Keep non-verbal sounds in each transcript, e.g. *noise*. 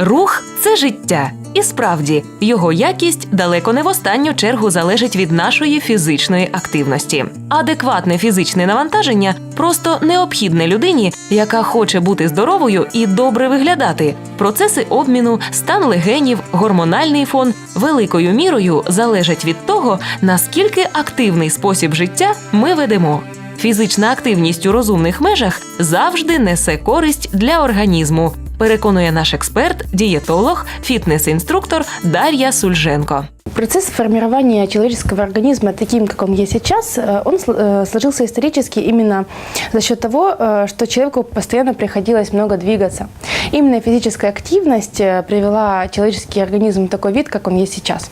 Рух це життя, і справді його якість далеко не в останню чергу залежить від нашої фізичної активності. Адекватне фізичне навантаження просто необхідне людині, яка хоче бути здоровою і добре виглядати. Процеси обміну, стан легенів, гормональний фон великою мірою залежать від того, наскільки активний спосіб життя ми ведемо. Фізична активність у розумних межах завжди несе користь для організму, переконує наш експерт, дієтолог, фітнес-інструктор Дар'я Сульженко. Процесс формирования человеческого организма таким, как он есть сейчас, э, он сл- э, сложился исторически именно за счет того, э, что человеку постоянно приходилось много двигаться. Именно физическая активность э, привела человеческий организм в такой вид, как он есть сейчас.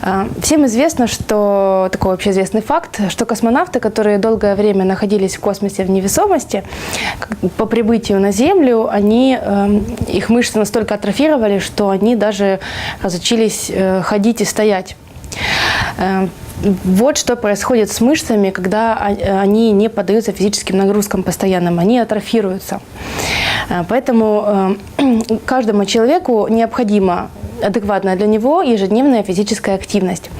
Э, Всем известно, что такой общеизвестный факт, что космонавты, которые долгое время находились в космосе в невесомости, по прибытию на Землю, они, э, их мышцы настолько атрофировали, что они даже разучились э, ходить и стоять. Э, Вот что происходит с мышцами, когда они не поддаются физическим нагрузкам постоянным, они атрофируются. Поэтому *clears throat* каждому человеку необходима адекватная для него ежедневная физическая активность.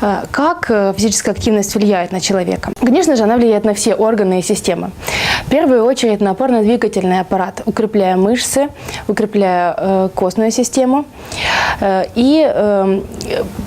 Э, Как э, физическая активность влияет на человека? Конечно же, она влияет на все органы и системы. Первую очередь на опорно-двигательный аппарат, укрепляя мышцы, укрепляя э, костную систему. Э, и э,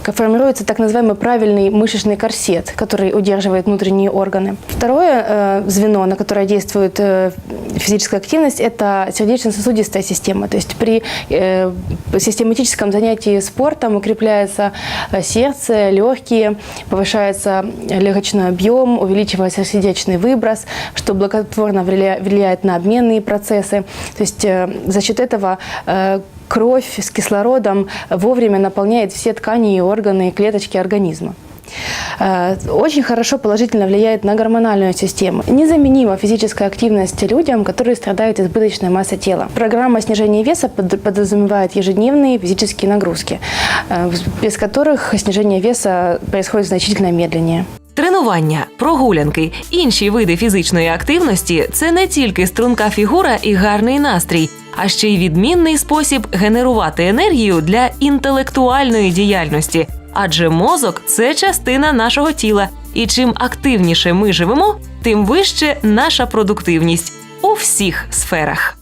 формируется так называемый правильный мышечный корсет, который удерживает внутренние органы. Второе э, звено, на которое действует э, физическая активность, это сердечно-сосудистая система. То есть при э, систематическом занятии спортом укрепляется э, сердце, легкие, повышается легочной объем, увеличивается сердечный выброс, что благотворно влия- влияет на обменные процессы. То есть э, за счет этого э, кровь с кислородом вовремя наполняет все ткани и органы и клеточки организма. Э, Очень хорошо положительно влияет на гормональную систему. Незаменима физическая активность людям, которые страдают избыточной массой тела. Программа снижения веса под- подразумевает ежедневные физические нагрузки, без которых снижение веса происходит значительно медленнее. Тренування, прогулянки, інші види фізичної активності це не тільки струнка фігура і гарний настрій, а ще й відмінний спосіб генерувати енергію для інтелектуальної діяльності. Адже мозок це частина нашого тіла, і чим активніше ми живемо, тим вище наша продуктивність у всіх сферах.